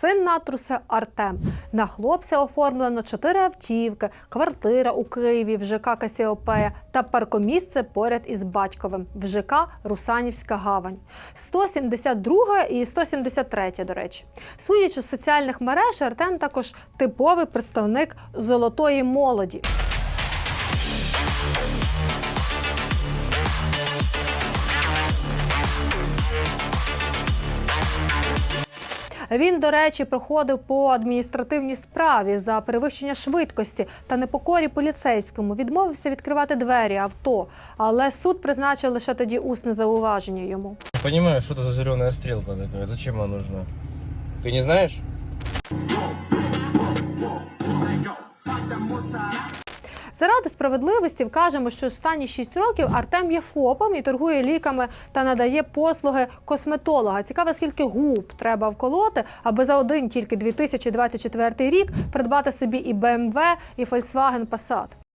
Син натруса Артем. На хлопця оформлено чотири автівки, квартира у Києві в ЖК Касіопея та паркомісце поряд із батьковим в ЖК Русанівська гавань. 172 і 173, до речі. Судячи з соціальних мереж, Артем також типовий представник золотої молоді. Він, до речі, проходив по адміністративній справі за перевищення швидкості та непокорі поліцейському. Відмовився відкривати двері авто, але суд призначив лише тоді усне зауваження йому. Понимаю, что это за зеленая стрелка такая. Зачем она нужна? Ты не знаешь? Заради справедливості вкажемо, що останні 6 років Артем є ФОПом і торгує ліками та надає послуги косметолога. Цікаво, скільки губ треба вколоти, аби за один тільки 2024 рік придбати собі і BMW, і Volkswagen Passat.